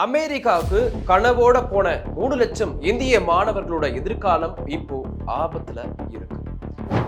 அமெரிக்காவுக்கு கனவோட போன மூணு லட்சம் இந்திய மாணவர்களோட எதிர்காலம் இப்போ ஆபத்துல இருக்கு.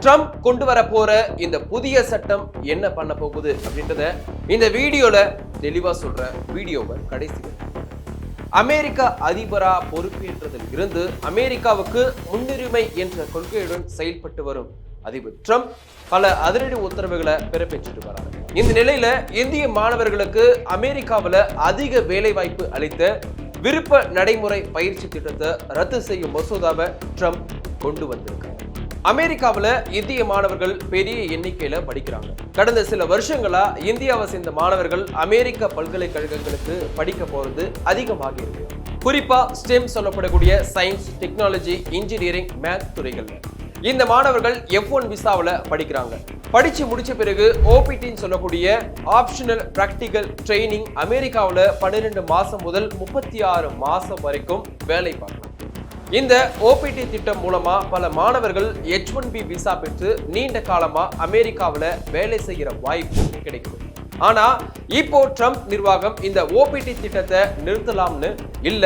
ட்ரம்ப் கொண்டு வர போற இந்த புதிய சட்டம் என்ன பண்ண போகுது அப்படின்றத இந்த வீடியோல தெளிவா சொல்ற வீடியோவை கடைசி அமெரிக்க அமெரிக்கா அதிபரா பொறுப்பேற்றதில் இருந்து அமெரிக்காவுக்கு முன்னுரிமை என்ற கொள்கையுடன் செயல்பட்டு வரும் அதிபர் ட்ரம்ப் பல அதிரடி உத்தரவுகளை பிறப்பிச்சுட்டு வராரு. இந்த நிலையில இந்திய மாணவர்களுக்கு அமெரிக்காவுல அதிக வேலைவாய்ப்பு அளித்த விருப்ப நடைமுறை பயிற்சி திட்டத்தை ரத்து செய்யும் மசோதாவை ட்ரம்ப் கொண்டு வந்திருக்காங்க அமெரிக்காவுல இந்திய மாணவர்கள் பெரிய எண்ணிக்கையில படிக்கிறாங்க. கடந்த சில வருஷங்களா இந்தியாவை சேர்ந்த மாணவர்கள் அமெரிக்க பல்கலைக்கழகங்களுக்கு படிக்க போறது அதிகமாக இருக்கு. குறிப்பா ஸ்டெம் சொல்லப்படக்கூடிய சயின்ஸ் டெக்னாலஜி இன்ஜினியரிங் மேத் துறைகள். இந்த மாணவர்கள் எஃப் ஒன் விசாவில் படிக்கிறாங்க. படித்து முடித்த பிறகு ஓபிடின்னு சொல்லக்கூடிய ஆப்ஷனல் ப்ராக்டிக்கல் ட்ரைனிங் அமெரிக்காவில் பன்னிரெண்டு மாதம் முதல் முப்பத்தி ஆறு மாதம் வரைக்கும் வேலை பார்க்கலாம் இந்த ஓபிடி திட்டம் மூலமா பல மாணவர்கள் எச் ஒன் பி விசா பெற்று நீண்ட காலமா அமெரிக்காவில் வேலை செய்கிற வாய்ப்பு கிடைக்கும் ஆனா இப்போ ட்ரம்ப் நிர்வாகம் இந்த ஓபிடி திட்டத்தை நிறுத்தலாம்னு இல்ல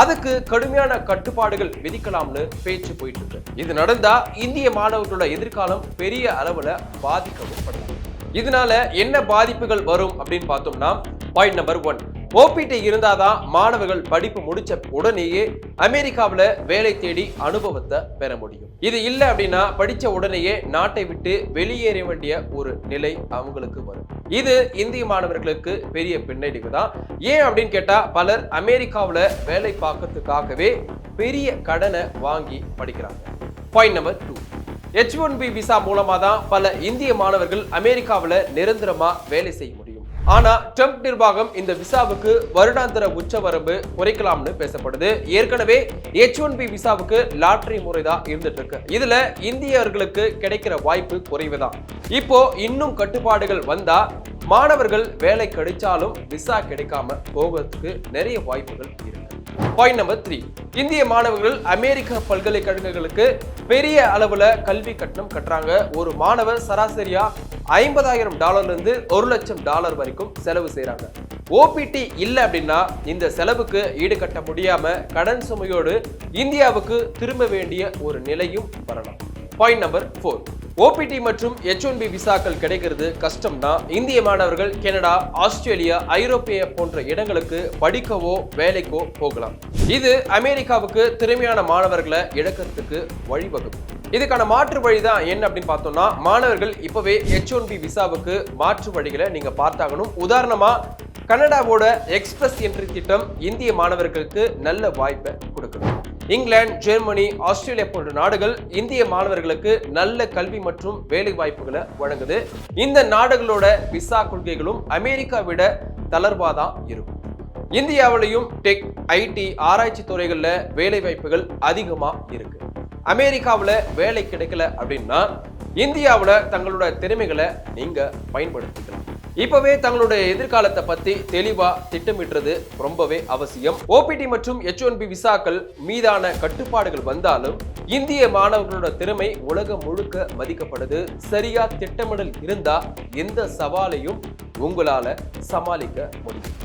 அதுக்கு கடுமையான கட்டுப்பாடுகள் விதிக்கலாம்னு பேச்சு போயிட்டு இருக்கு இது நடந்தா இந்திய மாணவர்களோட எதிர்காலம் பெரிய அளவுல பாதிக்கவும் படுது. இதனால என்ன பாதிப்புகள் வரும் அப்படின்னு பார்த்தோம்னா பாயிண்ட் நம்பர் ஒன் ஓபிடி இருந்தாதான் மாணவர்கள் படிப்பு முடிச்ச உடனேயே அமெரிக்காவில் வேலை தேடி அனுபவத்தை பெற முடியும். இது இல்லை அப்படின்னா படித்த உடனேயே நாட்டை விட்டு வெளியேற வேண்டிய ஒரு நிலை அவங்களுக்கு வரும். இது இந்திய மாணவர்களுக்கு பெரிய பின்னடைவு தான். ஏன் அப்படின்னு கேட்டா பலர் அமெரிக்காவில் வேலை பார்க்கறதுக்காகவே பெரிய கடனை வாங்கி படிக்கிறாங்க. Point number two H one B visa மூலமா தான் பல இந்திய மாணவர்கள் அமெரிக்காவில் நிரந்தரமா வேலை செய்ய முடியும். ஆனால் ட்ரம்ப் நிர்வாகம் இந்த விசாவுக்கு வருடாந்திர உச்சவரம்பு குறைக்கலாம்னு பேசப்படுது. ஏற்கனவே எச் ஒன் பி விசாவுக்கு லாட்ரி முறை தான் இருந்துட்டு இருக்கு இதுல இந்தியர்களுக்கு கிடைக்கிற வாய்ப்பு குறைவு தான் இப்போ இன்னும் கட்டுப்பாடுகள் வந்தா மாணவர்கள் வேலை கிடைச்சாலும் விசா கிடைக்காம போகிறதுக்கு நிறைய வாய்ப்புகள் இருக்கு. பாயிண்ட் நம்பர் த்ரீ இந்திய மாணவர்கள் அமெரிக்க பல்கலைக்கழகங்களுக்கு பெரிய அளவுல கல்வி கட்டணம் கட்டுறாங்க. ஒரு மாணவர் சராசரியா ஐம்பதாயிரம் டாலர்ல இருந்து ஒரு லட்சம் டாலர் வரைக்கும் செலவு செய்கிறாங்க ஓபிடி இல்லை அப்படின்னா இந்த செலவுக்கு ஈடுகட்ட முடியாம கடன் சுமையோடு இந்தியாவுக்கு திரும்ப வேண்டிய ஒரு நிலையும் வரலாம் பாயிண்ட் நம்பர் ஃபோர் ஓபிடி மற்றும் எச் ஒன் பி விசாக்கள் கிடைக்கிறது கஷ்டம்னா இந்திய மாணவர்கள் கனடா ஆஸ்திரேலியா ஐரோப்பிய போன்ற இடங்களுக்கு படிக்கவோ வேலைக்கோ போகலாம். இது அமெரிக்காவுக்கு திறமையான மாணவர்களை இழக்கிறதுக்கு வழிவகுக்கும். இதுக்கான மாற்று வழி தான் என்ன அப்படின்னு பார்த்தோம்னா மாணவர்கள் இப்பவே எச் ஒன் பி விசாவுக்கு மாற்று வழிகளை நீங்க பார்த்தாகணும். உதாரணமா கனடாவோட எக்ஸ்பிரஸ் என்ட்ரி திட்டம் இந்திய மாணவர்களுக்கு நல்ல வாய்ப்பை கொடுக்கணும் இங்கிலாந்து ஜெர்மனி ஆஸ்திரேலியா போன்ற நாடுகள் இந்திய மாணவர்களுக்கு நல்ல கல்வி மற்றும் வேலை வாய்ப்புகளை வழங்குது. இந்த நாடுகளோட விசா கொள்கைகளும் அமெரிக்கா விட தளர்வாதான் இருக்கும். இந்தியாவிலையும் டெக் ஐடி ஆராய்ச்சி துறைகளில் வேலை வாய்ப்புகள் அதிகமாக இருக்கு. அமெரிக்காவில் வேலை கிடைக்கல அப்படின்னா இந்தியாவில் தங்களோட திறமைகளை நீங்கள் பயன்படுத்திக்கலாம். இப்பவே தங்களுடைய எதிர்காலத்தை பத்தி தெளிவா திட்டமிடுறது ரொம்பவே அவசியம். ஓபிடி மற்றும் எச் ஒன் பி விசாக்கள் மீதான கட்டுப்பாடுகள் வந்தாலும் இந்திய மாணவர்களோட திறமை உலகம் முழுக்க மதிக்கப்படுது. சரியா திட்டமிடல் இருந்தா எந்த சவாலையும் உங்களால சமாளிக்க முடியும்.